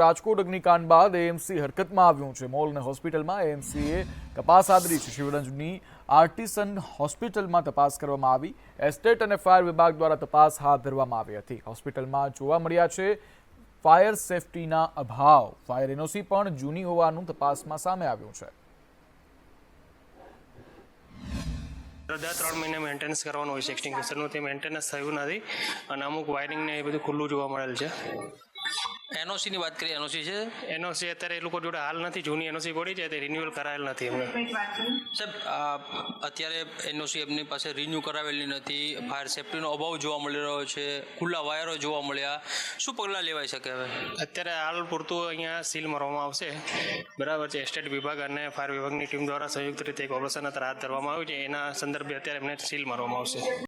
રાજકોટ અગ્નિકાંડ બાદ એએમસી હરકતમાં આવ્યું છે. મોલ અને હોસ્પિટલમાં એએમસીએ તપાસ આદરી છે. શિવરંજની આર્ટિસન હોસ્પિટલમાં તપાસ કરવામાં આવી. એસ્ટેટ અને ફાયર વિભાગ દ્વારા તપાસ હાથ ધરવામાં આવી હતી. હોસ્પિટલમાં જોવા મળ્યા છે ફાયર સેફટીના અભાવ. ફાયર એનઓસી પણ જૂની હોવાનું તપાસમાં સામે આવ્યું છે. દર ત્રણ મહિને મેન્ટેનન્સ કરવાનું હોય છે. એક્સટિંગ્વિશરનું તે મેન્ટેનન્સ થયું નથી અને અમુક વાયરિંગ ને એ બધું ખુલ્લું જોવા મળેલ છે. એનઓસી ની વાત કરીએ એનઓસી છે? એનઓસી અત્યારે એ લોકો જોડે હાલ નથી જૂની એનઓસી પડી છે તે રિન્યુઅલ કરાયેલ નથી એમને. સાહેબ અત્યારે એનઓસી એમની પાસે રિન્યુ કરાવેલી નથી ફાયર સેફટીનો અભાવ જોવા મળી રહ્યો છે ખુલ્લા વાયરો જોવા મળ્યા. શું પગલાં લેવાઈ શકે હવે? અત્યારે હાલ પૂરતું અહીંયા સીલ મારવામાં આવશે. બરાબર છે એસ્ટેટ વિભાગ અને ફાયર વિભાગની ટીમ દ્વારા સંયુક્ત રીતે એક ઓપરેશન અત્યારે હાથ ધરવામાં આવ્યું છે એના સંદર્ભે અત્યારે એમને સીલ મારવામાં આવશે.